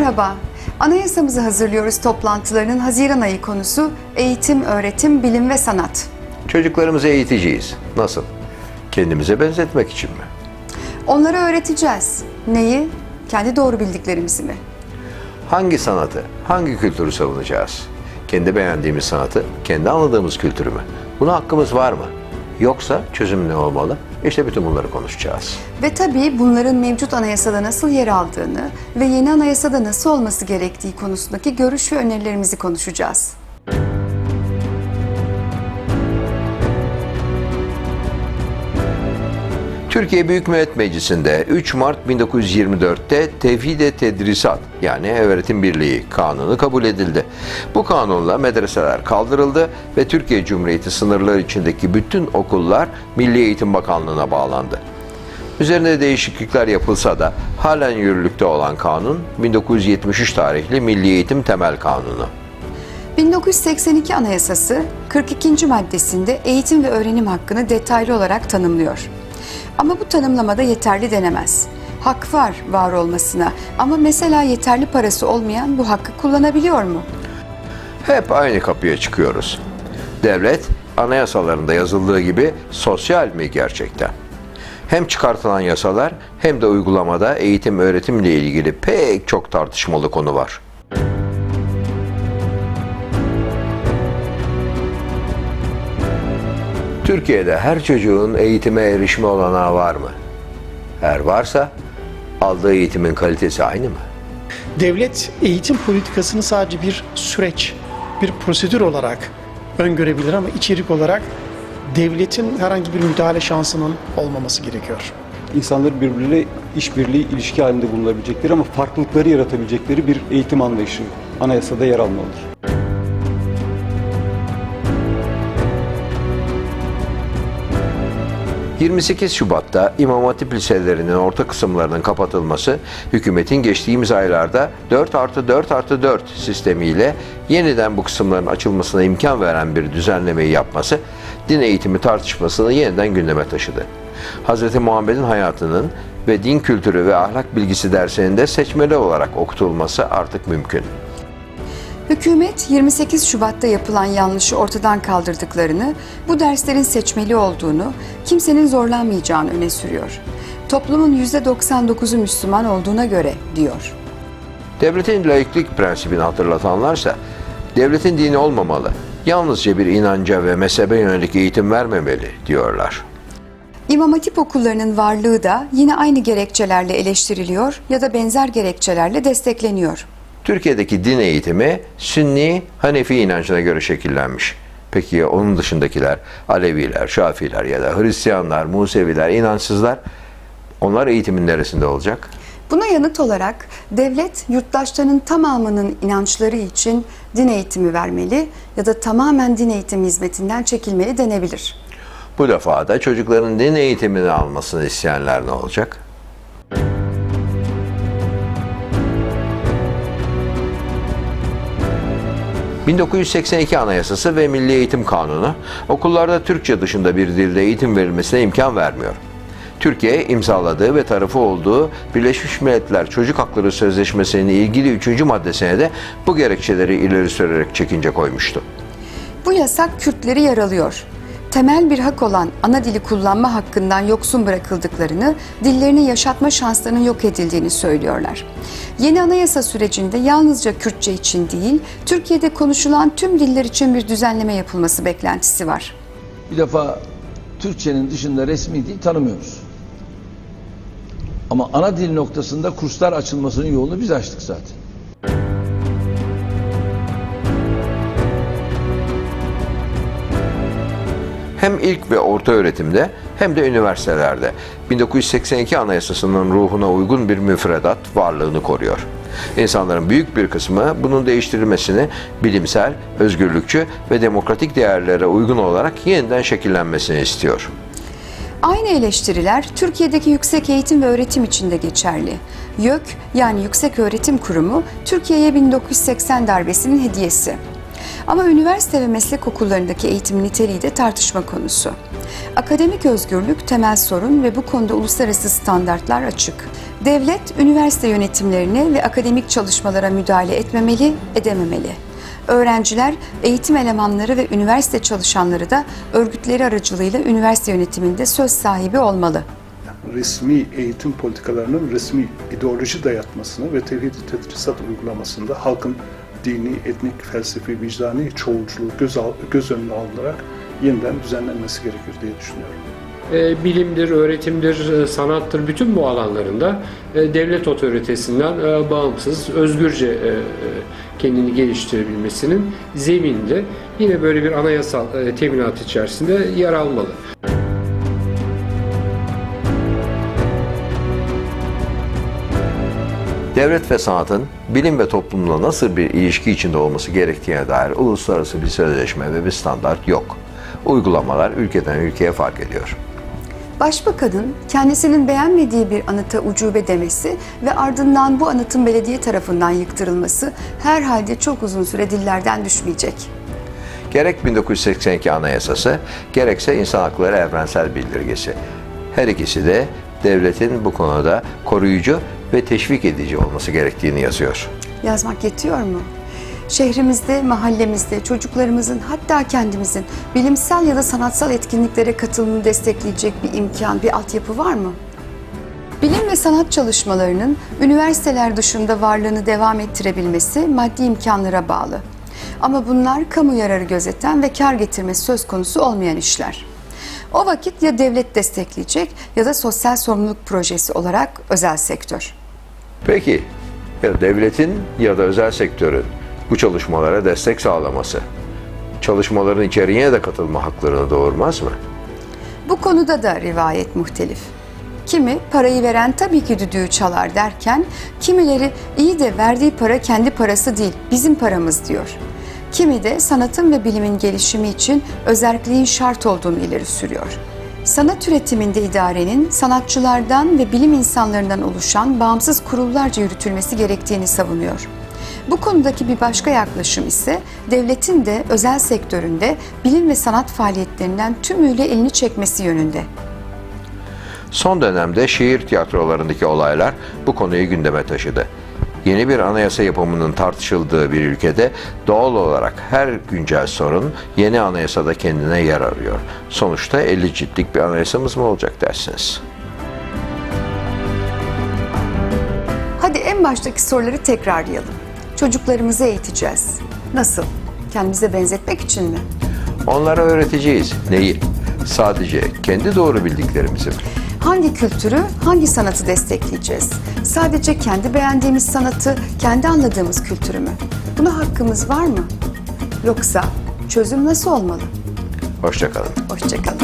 Merhaba. Anayasamızı hazırlıyoruz toplantılarının Haziran ayı konusu eğitim, öğretim, bilim ve sanat. Çocuklarımızı eğiteceğiz. Nasıl? Kendimize benzetmek için mi? Onlara öğreteceğiz. Neyi? Kendi doğru bildiklerimizi mi? Hangi sanatı, hangi kültürü savunacağız? Kendi beğendiğimiz sanatı, kendi anladığımız kültürü mü? Buna hakkımız var mı? Yoksa çözüm ne olmalı? İşte bütün bunları konuşacağız. Ve tabii bunların mevcut anayasada nasıl yer aldığını ve yeni anayasada nasıl olması gerektiği konusundaki görüş ve önerilerimizi konuşacağız. Türkiye Büyük Millet Meclisi'nde 3 Mart 1924'te Tevhid-i Tedrisat yani Öğretim Birliği kanunu kabul edildi. Bu kanunla medreseler kaldırıldı ve Türkiye Cumhuriyeti sınırları içindeki bütün okullar Milli Eğitim Bakanlığı'na bağlandı. Üzerinde değişiklikler yapılsa da halen yürürlükte olan kanun 1973 tarihli Milli Eğitim Temel Kanunu. 1982 Anayasası 42. maddesinde eğitim ve öğrenim hakkını detaylı olarak tanımlıyor. Ama bu tanımlamada yeterli denemez. Hak var var olmasına ama mesela yeterli parası olmayan bu hakkı kullanabiliyor mu? Hep aynı kapıya çıkıyoruz. Devlet anayasalarında yazıldığı gibi sosyal mi gerçekten? Hem çıkartılan yasalar hem de uygulamada eğitim öğretimle ilgili pek çok tartışmalı konu var. Türkiye'de her çocuğun eğitime erişme olanağı var mı? Eğer varsa aldığı eğitimin kalitesi aynı mı? Devlet eğitim politikasını sadece bir süreç, bir prosedür olarak öngörebilir ama içerik olarak devletin herhangi bir müdahale şansının olmaması gerekiyor. insanları birbirleriyle işbirliği, ilişki halinde bulunabilecekleri ama farklılıkları yaratabilecekleri bir eğitim anlayışı anayasada yer almalıdır. ...28 Şubat'ta İmam Hatip liselerinin orta kısımlarının kapatılması... ...hükümetin geçtiğimiz aylarda 4 artı 4 artı 4 sistemiyle... ...yeniden bu kısımların açılmasına imkan veren bir düzenlemeyi yapması... ...din eğitimi tartışmasını yeniden gündeme taşıdı. Hz. Muhammed'in hayatının ve din kültürü ve ahlak bilgisi derslerinde seçmeli olarak okutulması artık mümkün. Hükümet 28 Şubat'ta yapılan yanlışı ortadan kaldırdıklarını, bu derslerin seçmeli olduğunu, kimsenin zorlanmayacağını öne sürüyor. Toplumun %99'u Müslüman olduğuna göre diyor. Devletin laiklik prensibini hatırlatanlarsa, devletin dini olmamalı, yalnızca bir inanca ve mezhebe yönelik eğitim vermemeli diyorlar. İmam Hatip okullarının varlığı da yine aynı gerekçelerle eleştiriliyor ya da benzer gerekçelerle destekleniyor. Türkiye'deki din eğitimi Sünni Hanefi inancına göre şekillenmiş. Peki ya onun dışındakiler, Aleviler, Şafiler ya da Hristiyanlar, Museviler, inançsızlar onlar eğitimin neresinde olacak? Buna yanıt olarak devlet yurttaşlarının tamamının inançları için din eğitimi vermeli ya da tamamen din eğitimi hizmetinden çekilmeli denebilir. Bu defa da çocukların din eğitimini almasını isteyenler ne olacak? ...1982 Anayasası ve Milli Eğitim Kanunu... ...okullarda Türkçe dışında bir dilde eğitim verilmesine imkan vermiyor. Türkiye imzaladığı ve tarafı olduğu Birleşmiş Milletler Çocuk Hakları Sözleşmesi'nin ilgili 3. maddesine de... ...bu gerekçeleri ileri sürerek çekince koymuştu. Bu yasak Kürtleri yaralıyor. Temel bir hak olan ana dili kullanma hakkından yoksun bırakıldıklarını, dillerini yaşatma şanslarının yok edildiğini söylüyorlar. Yeni anayasa sürecinde yalnızca Kürtçe için değil, Türkiye'de konuşulan tüm diller için bir düzenleme yapılması beklentisi var. Bir defa Türkçenin dışında resmi dil tanımıyoruz. Ama ana dil noktasında kurslar açılmasının yolunu biz açtık zaten. Hem ilk ve orta öğretimde hem de üniversitelerde 1982 Anayasası'nın ruhuna uygun bir müfredat varlığını koruyor. İnsanların büyük bir kısmı bunun değiştirilmesini bilimsel, özgürlükçü ve demokratik değerlere uygun olarak yeniden şekillenmesini istiyor. Aynı eleştiriler Türkiye'deki yüksek eğitim ve öğretim için de geçerli. YÖK yani Yüksek Öğretim Kurumu Türkiye'ye 1980 darbesinin hediyesi. Ama üniversite ve meslek okullarındaki eğitim niteliği de tartışma konusu. Akademik özgürlük temel sorun ve bu konuda uluslararası standartlar açık. Devlet, üniversite yönetimlerine ve akademik çalışmalara müdahale etmemeli, edememeli. Öğrenciler, eğitim elemanları ve üniversite çalışanları da örgütleri aracılığıyla üniversite yönetiminde söz sahibi olmalı. resmi eğitim politikalarının resmi ideoloji dayatmasını ve tevhid tedrisat uygulamasında halkın dini, etnik, felsefi, vicdani çoğulculuğu göz, al, göz önüne alınarak yeniden düzenlenmesi gerekir diye düşünüyorum. E, bilimdir, öğretimdir, e, sanattır bütün bu alanlarında e, devlet otoritesinden e, bağımsız, özgürce e, e, kendini geliştirebilmesinin zemininde yine böyle bir anayasal e, teminat içerisinde yer almalı. Devlet ve sanatın bilim ve toplumla nasıl bir ilişki içinde olması gerektiğine dair uluslararası bir sözleşme ve bir standart yok. Uygulamalar ülkeden ülkeye fark ediyor. Başbakanın kendisinin beğenmediği bir anıta ucube demesi ve ardından bu anıtın belediye tarafından yıktırılması herhalde çok uzun süre dillerden düşmeyecek. Gerek 1982 Anayasası, gerekse İnsan Hakları Evrensel Bildirgesi. Her ikisi de devletin bu konuda koruyucu ve teşvik edici olması gerektiğini yazıyor. Yazmak yetiyor mu? Şehrimizde, mahallemizde çocuklarımızın hatta kendimizin bilimsel ya da sanatsal etkinliklere katılımını destekleyecek bir imkan, bir altyapı var mı? Bilim ve sanat çalışmalarının üniversiteler dışında varlığını devam ettirebilmesi maddi imkanlara bağlı. Ama bunlar kamu yararı gözeten ve kar getirmesi söz konusu olmayan işler. O vakit ya devlet destekleyecek ya da sosyal sorumluluk projesi olarak özel sektör. Peki, ya devletin ya da özel sektörün bu çalışmalara destek sağlaması, çalışmaların içeriğine de katılma haklarını doğurmaz mı? Bu konuda da rivayet muhtelif. Kimi parayı veren tabii ki düdüğü çalar derken, kimileri iyi de verdiği para kendi parası değil, bizim paramız diyor. Kimi de sanatın ve bilimin gelişimi için özerkliğin şart olduğunu ileri sürüyor. Sanat üretiminde idarenin sanatçılardan ve bilim insanlarından oluşan bağımsız kurullarca yürütülmesi gerektiğini savunuyor. Bu konudaki bir başka yaklaşım ise devletin de özel sektöründe bilim ve sanat faaliyetlerinden tümüyle elini çekmesi yönünde. Son dönemde şehir tiyatrolarındaki olaylar bu konuyu gündeme taşıdı. Yeni bir anayasa yapımının tartışıldığı bir ülkede doğal olarak her güncel sorun yeni anayasada kendine yer arıyor. Sonuçta 50 ciltlik bir anayasamız mı olacak dersiniz? Hadi en baştaki soruları tekrarlayalım. Çocuklarımızı eğiteceğiz. Nasıl? Kendimize benzetmek için mi? Onlara öğreteceğiz. Neyi? Sadece kendi doğru bildiklerimizi mi? Hangi kültürü, hangi sanatı destekleyeceğiz? Sadece kendi beğendiğimiz sanatı, kendi anladığımız kültürü mü? Buna hakkımız var mı? Yoksa çözüm nasıl olmalı? Hoşçakalın. Hoşçakalın.